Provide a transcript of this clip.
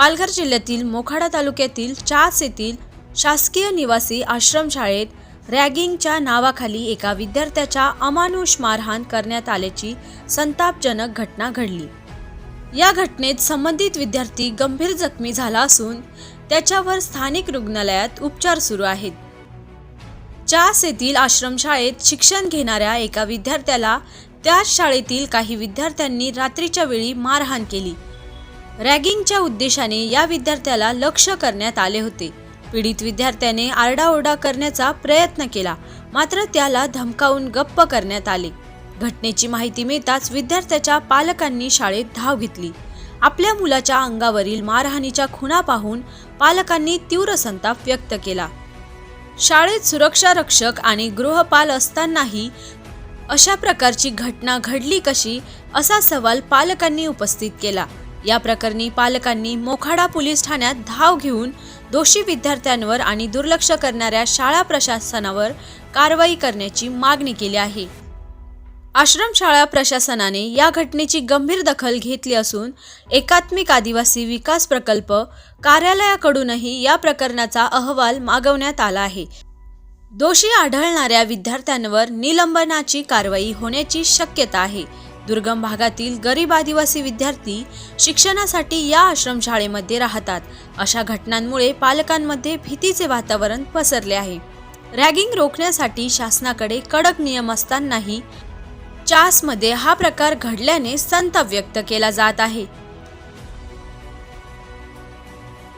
पालघर जिल्ह्यातील मोखाडा तालुक्यातील चास येथील शासकीय निवासी आश्रमशाळेत रॅगिंगच्या नावाखाली एका विद्यार्थ्याच्या अमानुष मारहाण करण्यात आल्याची संतापजनक घटना घडली. या घटनेत संबंधित विद्यार्थी गंभीर जखमी झाला असून त्याच्यावर स्थानिक रुग्णालयात उपचार सुरू आहेत. चास येथील आश्रमशाळेत शिक्षण घेणाऱ्या एका विद्यार्थ्याला त्याच शाळेतील काही विद्यार्थ्यांनी रात्रीच्या वेळी मारहाण केली. रॅगिंगच्या उद्देशाने या विद्यार्थ्याला लक्ष करण्यात आले होते. पीडित विद्यार्थ्याने आरडाओरडा करण्याचा प्रयत्न केला मात्र त्याला धमकावून गप्प करण्यात आले. घटनेची माहिती मिळताच विद्यार्थ्याच्या पालकांनी शाळेत धाव घेतली. आपल्या मुलाच्या अंगावरील मारहाणीच्या खुणा पाहून पालकांनी तीव्र संताप व्यक्त केला. शाळेत सुरक्षा रक्षक आणि गृहपाल असतानाही अशा प्रकारची घटना घडली कशी असा सवाल पालकांनी उपस्थित केला. या प्रकरणी पालकांनी मोखाडा पोलीस ठाण्यात धाव घेऊन दोषी विद्यार्थ्यांवर आणि दुर्लक्ष करणाऱ्या शाळा प्रशासनावर कारवाई करण्याची मागणी केली आहे. आश्रमशाळा प्रशासनाने या घटनेची गंभीर दखल घेतली असून एकात्मिक आदिवासी विकास प्रकल्प कार्यालयाकडूनही या प्रकरणाचा अहवाल मागवण्यात आला आहे. दोषी आढळणाऱ्या विद्यार्थ्यांवर निलंबनाची कारवाई होण्याची शक्यता आहे. दुर्गम भागातील गरीब आदिवासी विद्यार्थी शिक्षणासाठी या आश्रमशाळेमध्ये राहतात. अशा घटनांमुळे पालकांमध्ये भीतीचे वातावरण पसरले आहे. रॅगिंग रोखण्यासाठी शासनाकडे कडक नियम असतानाही चासमध्ये हा प्रकार घडल्याने संताप व्यक्त केला जात आहे.